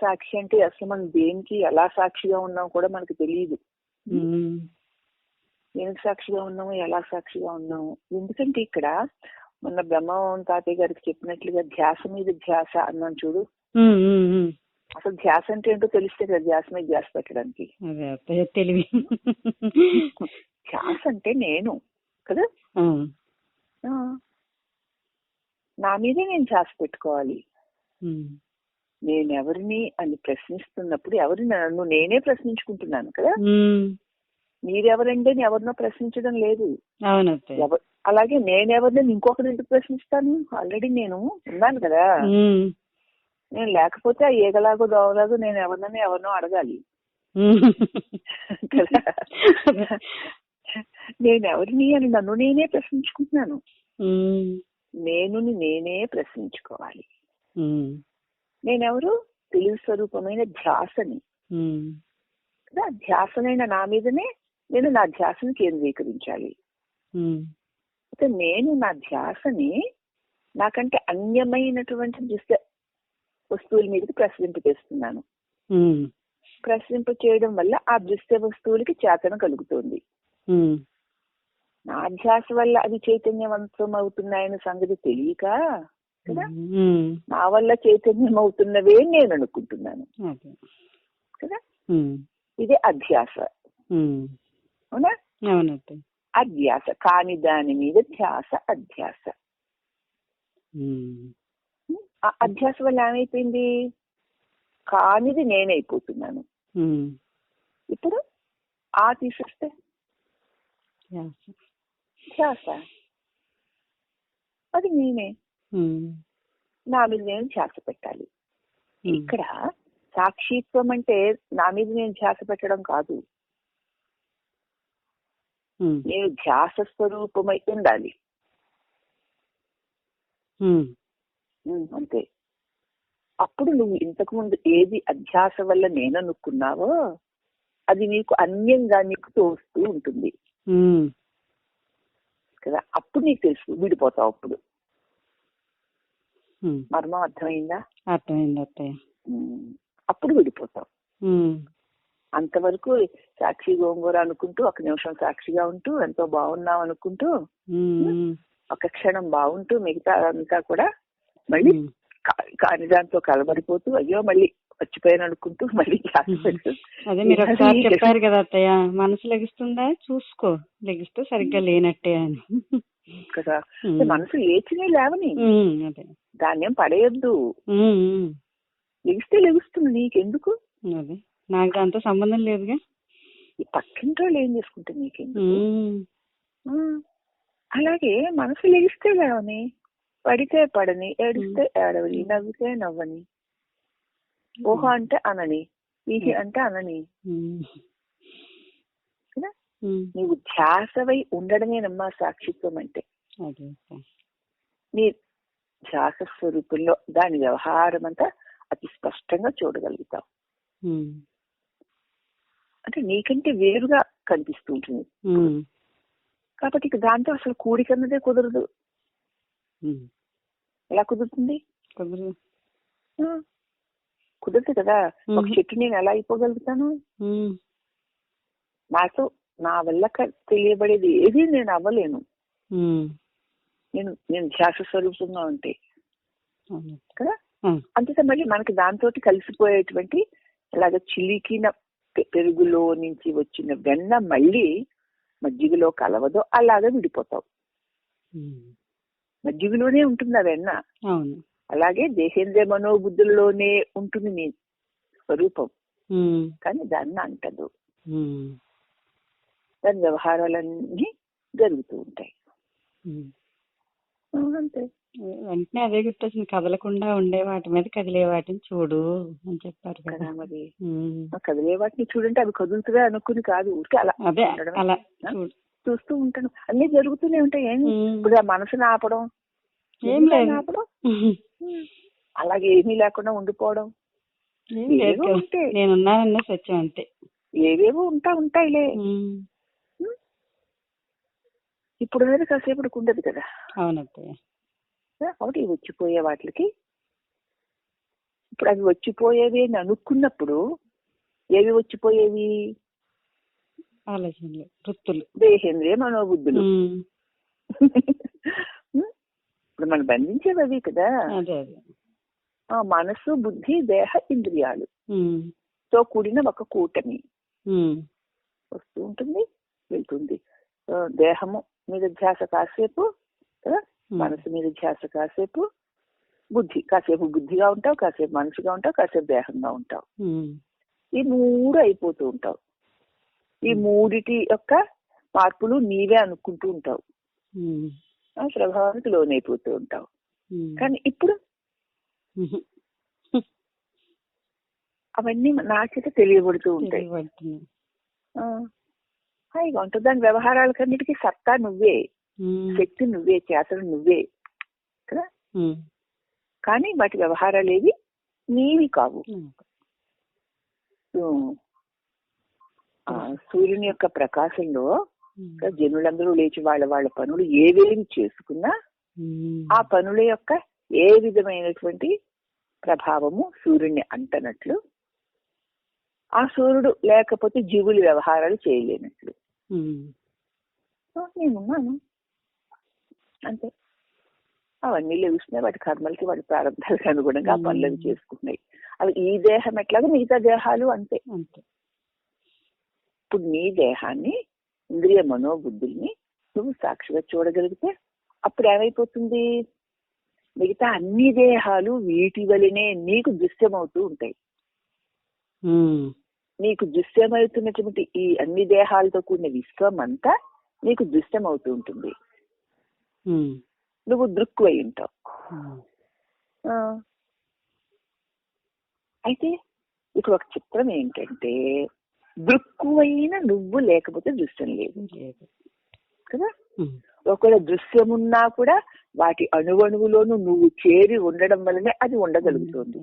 సాక్షి అంటే అసలు మనం దేనికి ఎలా సాక్షిగా ఉన్నాం కూడా మనకు తెలియదు దేనికి సాక్షిగా ఉన్నాము ఎలా సాక్షిగా ఉన్నాము? ఎందుకంటే ఇక్కడ మొన్న బ్రహ్మం తాతయ్య గారికి చెప్పినట్లుగా ధ్యాస మీద ధ్యాస అన్నాం చూడు. అసలు ధ్యాస అంటే ఏంటో తెలిస్తే కదా ధ్యాస మీద ధ్యాస పెట్టడానికి. తెలివి. ధ్యాస అంటే నేను కదా. నా మీదే నేను ధ్యాస పెట్టుకోవాలి. ఉమ్, నేను ఎవరిని అని ప్రశ్నిస్తున్నప్పుడు ఎవరిని నన్ను నేనే ప్రశ్నించుకుంటున్నాను కదా? మీరెవరండి అని ఎవరినో ప్రశ్నించడం లేదు. అలాగే నేనెవరిని ఇంకొకరిని ఎందుకు ప్రశ్నిస్తాను? ఆల్రెడీ నేను ఉన్నాను కదా. నేను లేకపోతే ఆ ఏగలాగో దోవలాగో నేను ఎవరినైనా ఎవరినో అడగాలి. కదా? నేను ఎవరిని అని నన్ను నేనే ప్రశ్నించుకుంటున్నాను. నేనుని నేనే ప్రశ్నించుకోవాలి. నేనెవరు? తెలివి స్వరూపమైన ధ్యాసని. కదా ధ్యాసనైన నా మీదనే నేను నా ధ్యాసని కేంద్రీకరించాలి. అయితే నేను నా ధ్యాసని నాకంటే అన్యమైనటువంటి దృశ్య వస్తువుల మీదకి ప్రసరింపజేస్తున్నాను ఉమ్, ప్రసరింప చేయడం వల్ల ఆ దృశ్య వస్తువులకి చేతన కలుగుతుంది. నా ధ్యాస వల్ల అది చైతన్యవంతం అవుతున్నాయన్న సంగతి తెలియక కదా? నా వల్ల చైతన్యం అవుతున్నవే నేను అనుకుంటున్నాను కదా ఇదే అధ్యాస అవునా? అధ్యాస కాని దాని మీద ధ్యాస అధ్యాస అధ్యాస వల్ల ఏమైపోయింది? కానిది నేనైపోతున్నాను. ఇప్పుడు ఆ తీసేస్తే. ధ్యాస. అది నేనే. నా మీద నేను ధ్యాస పెట్టాలి. ఇక్కడ సాక్షిత్వం అంటే నా మీద నేను ధ్యాస పెట్టడం కాదు. నేను ధ్యాస స్వరూపమై ఉండాలి. అంతే. అప్పుడు నువ్వు ఇంతకు ముందు ఏది అధ్యాస వల్ల నేను అనుకున్నావో అది నీకు అన్యంగా నీకు తోస్తూ ఉంటుంది. కదా అప్పుడు నీకు తెలుసు విడిపోతావు అప్పుడు. మర్మం అర్థమైందా? అర్థమైంది అత్తయ్య. అప్పుడు విడిపోతావు ఉమ్, అంతవరకు సాక్షి గోంగూర అనుకుంటూ ఒక నిమిషం సాక్షిగా ఉంటూ ఎంతో బాగున్నాం అనుకుంటూ ఒక క్షణం బాగుంటూ మిగతా అంతా కూడా మళ్ళీ కాని దాంతో కలబడిపోతూ అయ్యో మళ్ళీ వచ్చిపోయాను అనుకుంటూ మళ్ళీ అదే మీరు ఒకసారి చెప్పారు కదా అత్తయ్య మనసు లెగిస్తుందా? చూసుకో. లెగిస్తే సరిగ్గా లేనట్టే అని. కదా. మనసు లేచినే లేవని. అదే. ధాన్యం పడేయొద్దు. లెగిస్తే లెగుస్తుంది నీకెందుకు? నాకు దాంతో సంబంధం లేదుగా. ఈ పక్కింటి వాళ్ళు ఏం చేసుకుంటే నీకెందుకు? అలాగే మనసు లెగిస్తే లేవని పడితే పడని ఏడిస్తే ఏడవని నవ్వితే నవ్వని ఊహ అంటే అనని ఈహి అంటే అనని. నీవు ధ్యాసవై ఉండడమేనమ్మా సాక్షిత్వం అంటే. నీ ధ్యాస స్వరూపంలో దాని వ్యవహారం అంతా అతి స్పష్టంగా చూడగలుగుతావు ఉమ్, అంటే నీకంటే వేరుగా కనిపిస్తూ ఉంటుంది కాబట్టి ఇక దాంతో అసలు కూడికన్నదే కుదరదు. ఉమ్. ఎలా కుదురుతుంది? కుదరదు. కుదరదు కదా. ఒక. చెట్టు నేను ఎలా అయిపోగలుగుతాను? నాతో నా వల్ల తెలియబడేది ఏది నేను అవ్వలేను. నేను నేను ధ్యాస స్వరూపంగా ఉంటే. కదా? అంతే మళ్ళీ మనకి దాంతో కలిసిపోయేటువంటి అలాగ చిలికిన పెరుగులో నుంచి వచ్చిన వెన్న మళ్ళీ మజ్జిగలో కలవదో అలాగే విడిపోతావు. మజ్జిగలోనే ఉంటుంది ఆ వెన్న. అలాగే దేహేంద్ర మనోబుద్ధుల్లోనే ఉంటుంది నీ స్వరూపం. కానీ దాన్ని అంటదు. దాని వ్యవహారాలన్నీ జరుగుతూ ఉంటాయి. అంతే. వెంటనే అదే గుర్తొచ్చింది. కదలకుండా ఉండే వాటి మీద కదిలే వాటిని చూడు అని చెప్పారు కదా. మరి. కదిలే వాటిని చూడంటే అవి కదులుతుగా అనుకుని కాదు ఊరికే అలా అదే. అలా చూస్తూ ఉంటాను. అన్ని జరుగుతూనే ఉంటాయి. ఏం. ఇప్పుడు మనసుని ఆపడం ఏం లేదు. ఆపడం. అలాగే ఏమీ లేకుండా ఉండిపోవడం. నేనున్నానన్న సత్యం అంతే. ఏవేవో ఉంటా ఉంటాయిలే. ఇప్పుడు అనేది కాసేపటికి ఉండదు కదా. అవునత్తయ్య. కాబట్టి ఇవి వచ్చిపోయే వాటికి ఇప్పుడు అవి వచ్చిపోయేవి అని అనుకున్నప్పుడు ఏవి వచ్చిపోయేవి? ఆలోచనలు వృత్తులు. దేహేంద్రియ మనోబుద్ధులు. ఇప్పుడు మనం బంధించేవి అవి కదా. మనసు బుద్ధి దేహ ఇంద్రియాలు. తో కూడిన ఒక కూటమి. వస్తూ ఉంటుంది వెళ్తుంది. దేహము మీద ధ్యాస కాసేపు కదా. మనసు మీద ధ్యాస కాసేపు బుద్ధి కాసేపు బుద్ధిగా ఉంటావు కాసేపు మనసుగా ఉంటావు కాసేపు దేహంగా ఉంటావు. ఈ మూడు అయిపోతూ ఉంటావు ఈ మూడిటి యొక్క మార్పులు నీవే అనుకుంటూ ఉంటావు ప్రభావానికి లోనైపోతూ ఉంటావు. కానీ ఇప్పుడు. అవన్నీ నా చేత తెలియబడుతూ ఉంటాయి హాయిగా ఉంటుంది దాని వ్యవహారాలకన్నిటికీ సత్తా నువ్వే. శక్తి నువ్వే చేతలు నువ్వే కదా. కానీ వాటి వ్యవహారాలు ఏవి నీవి కావు సూర్యుని యొక్క ప్రకాశంలో జనులందరూ లేచి వాళ్ళ వాళ్ళ పనులు ఏవేవి చేసుకున్నా ఉమ్. ఆ పనుల యొక్క ఏ విధమైనటువంటి ప్రభావము సూర్యుని అంటనట్లు ఆ సూర్యుడు లేకపోతే జీవులు వ్యవహారాలు చేయలేనట్లు. నేనున్నాను. అంతే. అవన్నీ లభిస్తున్నాయి వాటి కర్మలకి వాటి ప్రారంభాలకు అనుగుణంగా ఆ పనులు అవి చేసుకుంటున్నాయి అవి ఈ దేహం ఎట్లాగో మిగతా దేహాలు అంతే. అంతే. ఇప్పుడు నీ దేహాన్ని ఇంద్రియ మనోబుద్ధుల్ని నువ్వు సాక్షిగా చూడగలిగితే అప్పుడు ఏమైపోతుంది? మిగతా అన్ని దేహాలు వీటి వలనే నీకు దృశ్యమవుతూ ఉంటాయి. నీకు దృశ్యమవుతున్నటువంటి ఈ అన్ని దేహాలతో కూడిన విశ్వం అంతా నీకు దృశ్యమవుతూ ఉంటుంది. నువ్వు దృక్కు అయి ఉంటావు. అయితే ఇక్కడ ఒక చిత్రం ఏంటంటే దృక్కువైన నువ్వు లేకపోతే దృశ్యం లేదు. కదా. ఒకవేళ దృశ్యమున్నా కూడా వాటి అణువణువులోనూ నువ్వు చేరి ఉండడం వల్లనే అది ఉండగలుగుతుంది.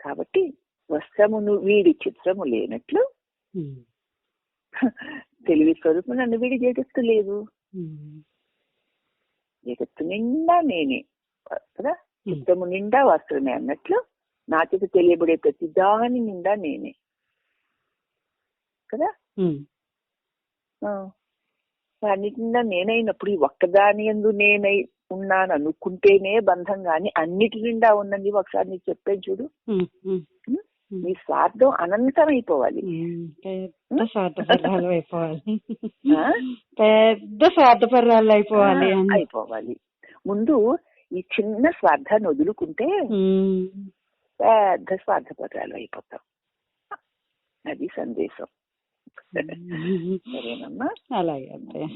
కాబట్టి వస్త్రమును వీడి చిత్రము లేనట్లు. తెలివి స్వరూపం నన్ను వీడి జగత్తు లేదు. జగత్తు నిండా నేనే కదా. చిత్రము నిండా వస్త్రమే అన్నట్లు నా చేత తెలియబడే ప్రతి దాని నిండా నేనే కదా ఉమ్. ఆ. అన్నిటి నిండా నేనైనప్పుడు ఈ ఒక్కదాని ఎందు నేనై ఉన్నాను అనుకుంటేనే బంధం గాని అన్నిటి నిండా ఉన్నది ఒకసారి నీకు చెప్పేది చూడు. నీ స్వార్థం అనంతం అయిపోవాలి. పెద్ద స్వార్థపరాలు అయిపోవాలి? పెద్ద స్వార్థపరాలు అయిపోవాలి అయిపోవాలి ముందు ఈ చిన్న స్వార్థాన్ని వదులుకుంటే. పెద్ద స్వార్థపరాలు అయిపోతాం అది సందేశం అలాగే అత్తయ్య